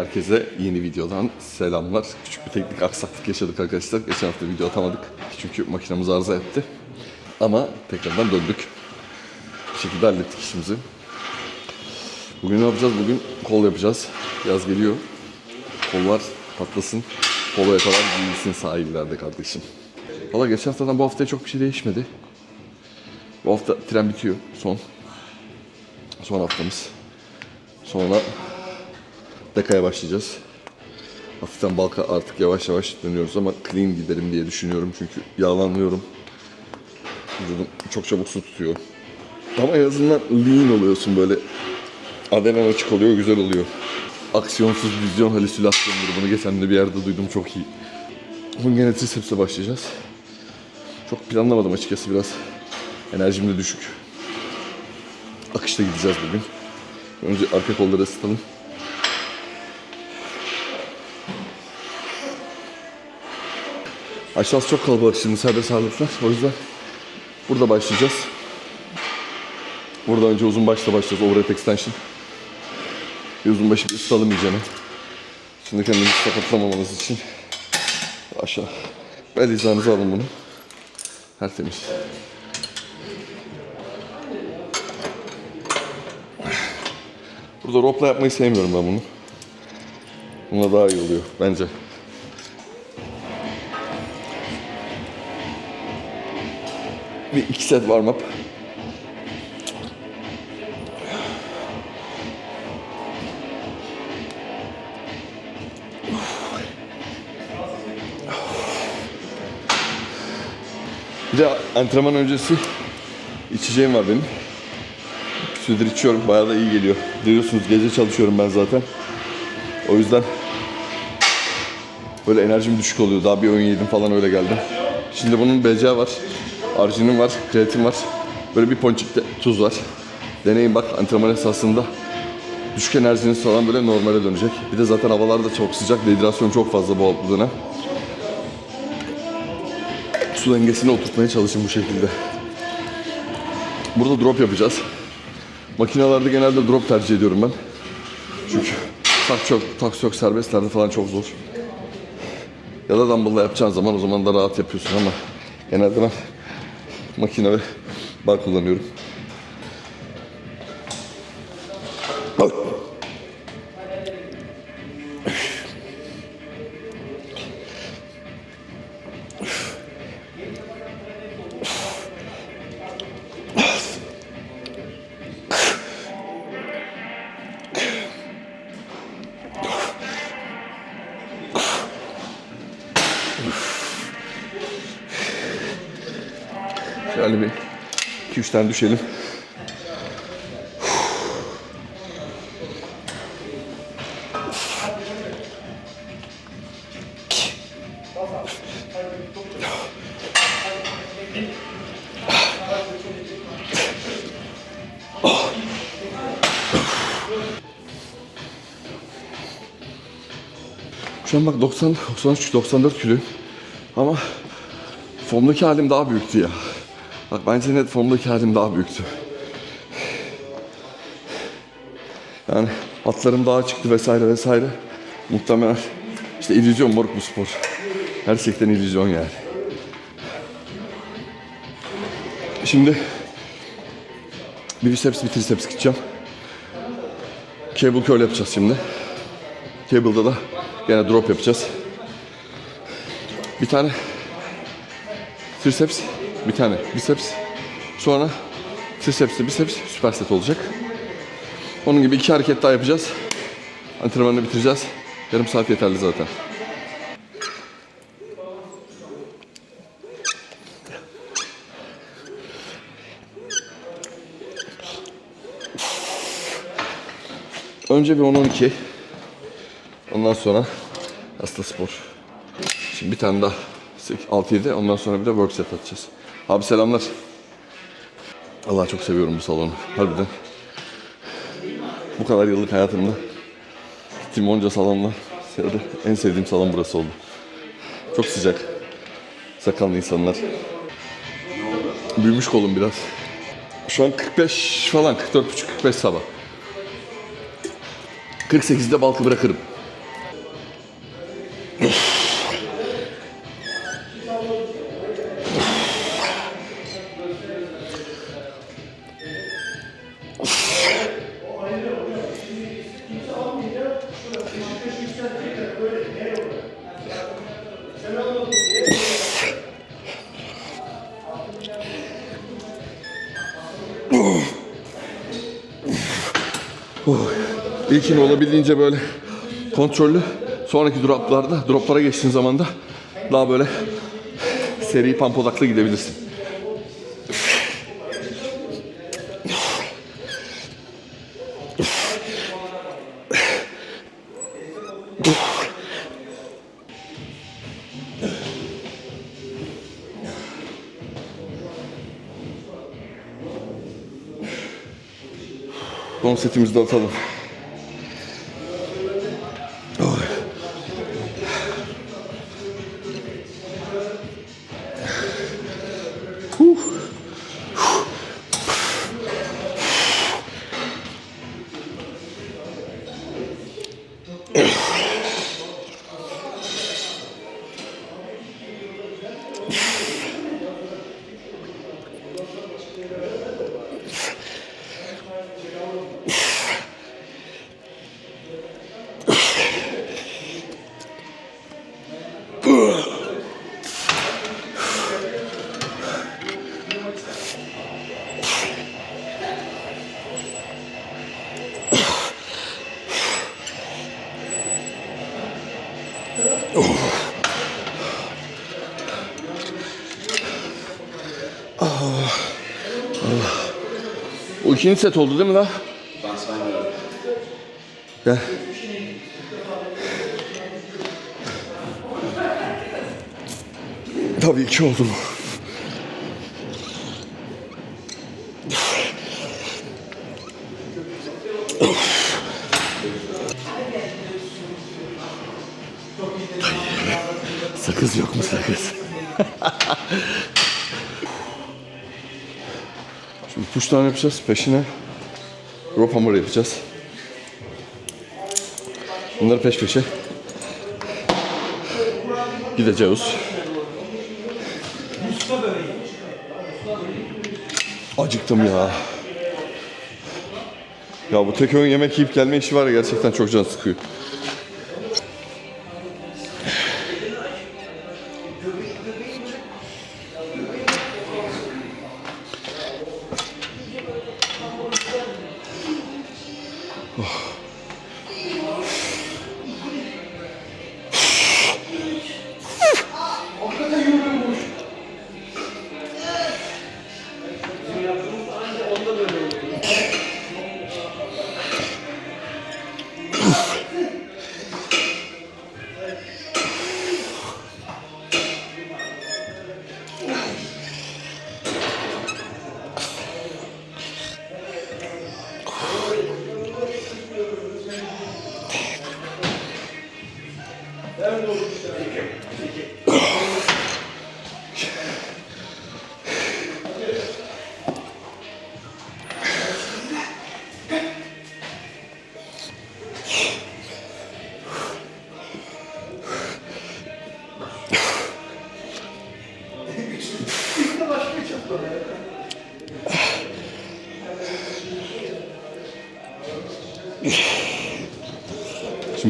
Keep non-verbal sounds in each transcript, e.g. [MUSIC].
Herkese yeni videodan selamlar. Küçük bir teknik aksaklık yaşadık arkadaşlar. Geçen hafta video atamadık. Çünkü makinamız arıza etti. Ama tekrardan döndük. Bir şekilde hallettik işimizi. Bugün ne yapacağız? Bugün kol yapacağız. Yaz geliyor. Kollar patlasın. Poloya kadar giyilsin sahillerde kardeşim. Valla geçen haftadan bu haftaya çok bir şey değişmedi. Bu hafta tren bitiyor. Son. Son haftamız. Sonra Deka'ya başlayacağız. Hafiften balka artık yavaş yavaş dönüyoruz ama clean giderim diye düşünüyorum çünkü yağlanıyorum. Vücudum çok çabuk su tutuyor. Ama en azından lean oluyorsun böyle. Adenen açık oluyor, güzel oluyor. Aksiyonsuz vizyon halüsinasyonları bunu geçen de bir yerde duydum çok iyi. Bugün gene triceps'e başlayacağız. Çok planlamadım açıkçası biraz. Enerjim de düşük. Akışta gideceğiz bugün. Önce arka kolları ısıtalım. Aşağısı çok kalabalık şimdi serbest ağırlıklar. O yüzden burada başlayacağız. Burada önce uzun başla başlayacağız. Overhead extension. Bir uzun başı bir ısıtalım iyicene. Şimdi kendinizi sakatlamamanız için aşağı. Bel hizanızı alın bunu. Tertemiz. Burada ropla yapmayı sevmiyorum ben bunu. Buna daha iyi oluyor bence. Bir iki set warm up. Bir de antrenman öncesi içeceğim var benim. Süredir içiyorum. Bayağı da iyi geliyor. Biliyorsunuz gece çalışıyorum ben zaten. O yüzden böyle enerjim düşük oluyor. Daha bir öğün yedim falan öyle geldim. Şimdi bunun BCA var. Arginin var. Kreatin var. Böyle bir ponçik de tuz var. Deneyin bak antrenman esasında düşük enerjiniz falan böyle normale dönecek. Bir de zaten havalar da çok sıcak. Dehidrasyon çok fazla bu, dönem. Su dengesini oturtmaya çalışın bu şekilde. Burada drop yapacağız. Makinalarda genelde drop tercih ediyorum ben. Çünkü tak çok, tak çok serbestlerde falan çok zor. Ya da dumbbell'la yapacağın zaman o zaman da rahat yapıyorsun ama genelde ben makine ve bar kullanıyorum. Şöyle 2-3 tane düşelim. Şu an bak 90, 93, 94 kilo. Ama formdaki halim daha büyüktü ya. Bak bence net formdaki halim daha büyüktü. Yani hatlarım daha çıktı vesaire vesaire. Muhtemelen işte illüzyon moruk bu spor. Gerçekten illüzyon yani. Şimdi bir biceps bir triceps gideceğim. Cable curl yapacağız şimdi. Cable'da da gene drop yapacağız. Bir tane triceps, bir tane biceps. Sonra tricepsle biceps süper set olacak. Onun gibi iki hareket daha yapacağız. Antrenmanını bitireceğiz. Yarım saat yeterli zaten. Önce bir 10-12. Ondan sonra hasta spor. Şimdi bir tane daha 6-7 ondan sonra bir de work set atacağız. Abi selamlar. Allah çok seviyorum bu salonu. Harbiden. Bu kadar yıllık hayatımda gittiğim onca salonla en sevdiğim salon burası oldu. Çok sıcak. Sakallı insanlar. Büyümüş kolum biraz. Şu an 45 falan 44,5-45 sabah. 48'de balkı bırakırım. İlkini olabildiğince böyle kontrollü. Sonraki droplarda, droplara geçtiğin zaman da daha böyle seri pump odaklı gidebilirsin. Son setimizi de atalım. İkinci set oldu değil mi la? Ben saymıyorum. Gel. Tabii ki oldu. Sakız Down yapacağız. Peşine rope hammer yapacağız. Bunları peş peşe gideceğiz. Acıktım ya. Ya bu tek öğün yemek yiyip gelme işi var ya gerçekten çok can sıkıyor.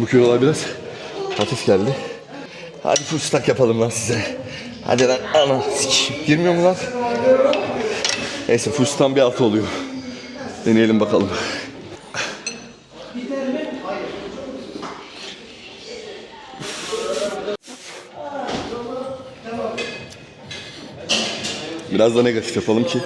Bu kilolar biraz hafif geldi. Hadi full yapalım lan size. Hadi lan ana sikeyim. Girmiyor mu lan? Neyse full bir altı oluyor. Deneyelim bakalım. Biraz da negatif yapalım ki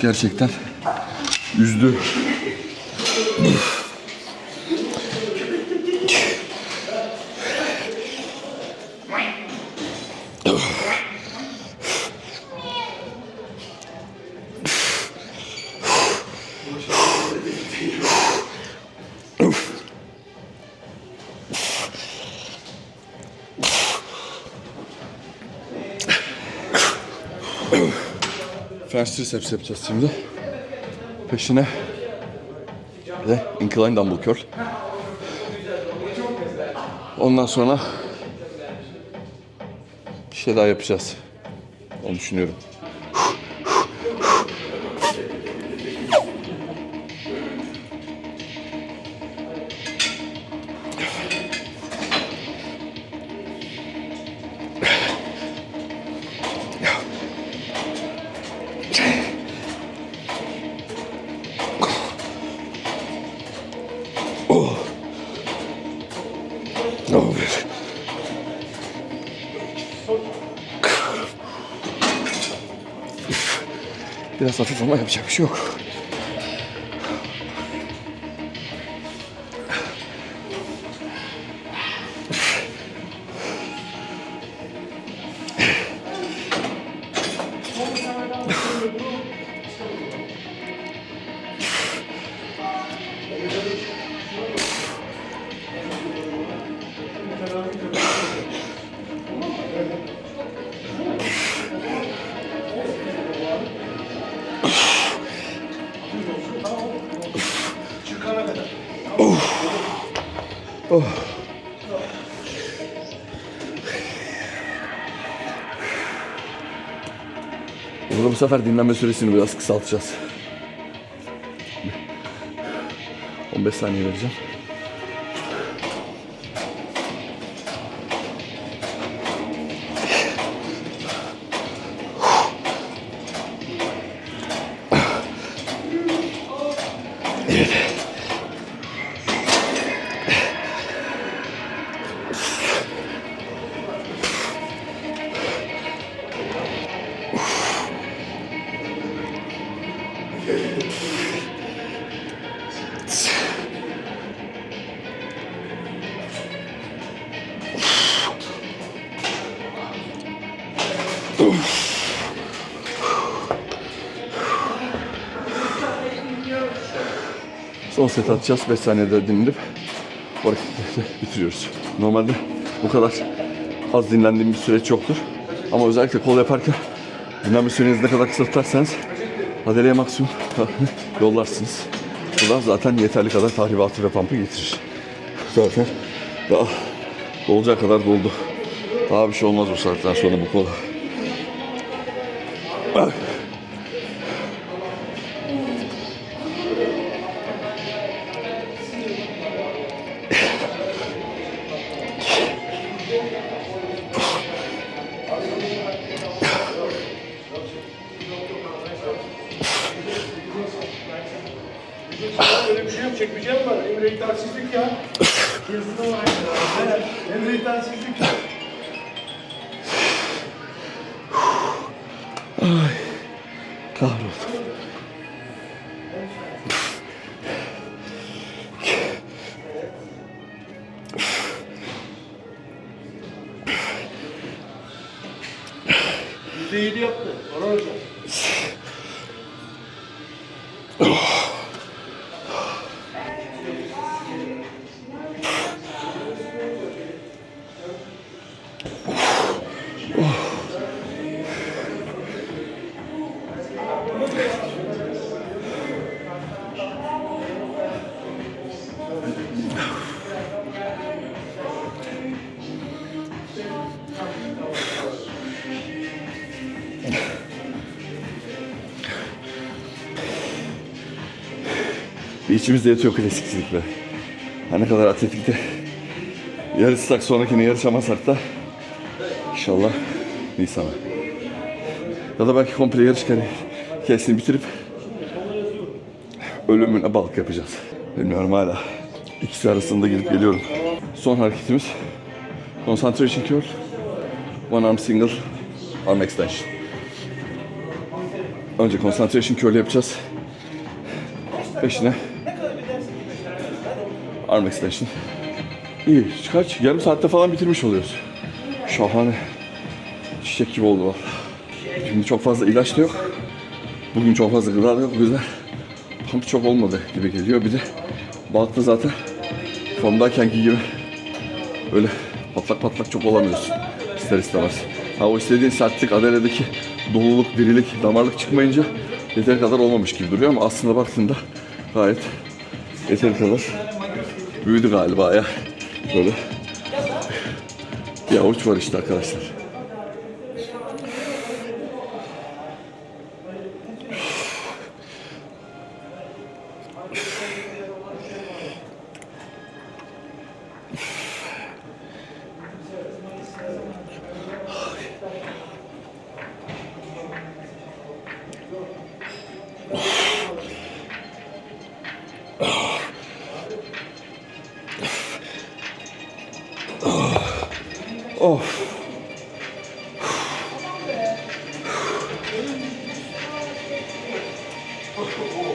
gerçekten üzdü. French triceps yapacağız şimdi. Peşine bir de incline dumbbell curl. Ondan sonra şey daha yapacağız. Onu düşünüyorum. Biraz hafif ama yapacak bir şey yok. Burada bu sefer dinlenme süresini biraz kısaltacağız. 15 saniye vereceğim. Son set atacağız. 5 saniyede dinlenip bu [LAUGHS] hareketleri bitiriyoruz. Normalde bu kadar az dinlendiğim bir süreç yoktur. Ama özellikle kol yaparken dinlenme sürenizi ne kadar kısa tutarsanız adeleye maksimum [LAUGHS] yollarsınız. Bu da zaten yeterli kadar tahribatı ve pump'ı getirir. Zaten daha dolacak kadar doldu. Daha bir şey olmaz bu saatten sonra bu kola. Ah. Çekmeyeceğim var. Emre itaatsizlik ya. Yazıda var. Emre itaatsizlik ya. Kahroldu. Yüzde yedi yaptı. Orhan Hoca. Bir içimizde yatıyor klasikçilik be. Her ne kadar atletikte yarışsak sonrakini yarışamasak da inşallah Nisan'a. Ya da belki komple yarış hikayesini bitirip ölümüne balık yapacağız. Bilmiyorum hala. İkisi arasında gidip geliyorum. Son hareketimiz concentration curl. One arm single arm extension. Önce concentration curl yapacağız. Peşine arm extension. İyi. Kaç? Yarım saatte falan bitirmiş oluyoruz. Şahane. Çiçek gibi oldu valla. Şimdi çok fazla ilaç da yok. Bugün çok fazla gıda da yok. O yüzden pump çok olmadı gibi geliyor. Bir de balıkta zaten formdaykenki gibi öyle patlak patlak çok olamıyorsun. İster istemez. Ha o istediğin sertlik, adeledeki doluluk, dirilik, damarlık çıkmayınca yeteri kadar olmamış gibi duruyor ama aslında baktığında gayet yeteri kadar büyüdü galiba ya. Böyle bir avuç var işte arkadaşlar. Oh.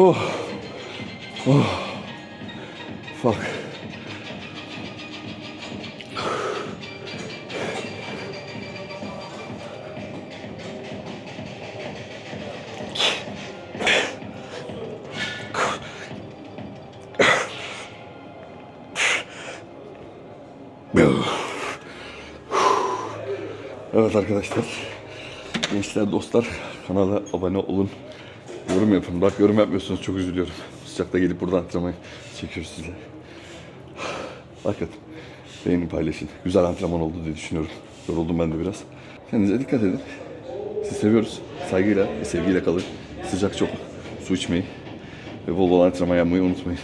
Oh. Oh. Fuck. Evet arkadaşlar. Gençler, dostlar kanala abone olun. Yorum yapın. Bak yorum yapmıyorsunuz çok üzülüyorum. Sıcakta gelip buradan antrenman çekiyoruz sizle. Hakikaten. Beğenin paylaşın. Güzel antrenman oldu diye düşünüyorum. Yoruldum ben de biraz. Kendinize dikkat edin. Sizi seviyoruz. Saygıyla ve sevgiyle kalın. Sıcak çok. Su içmeyi ve bol bol antrenman yapmayı unutmayın.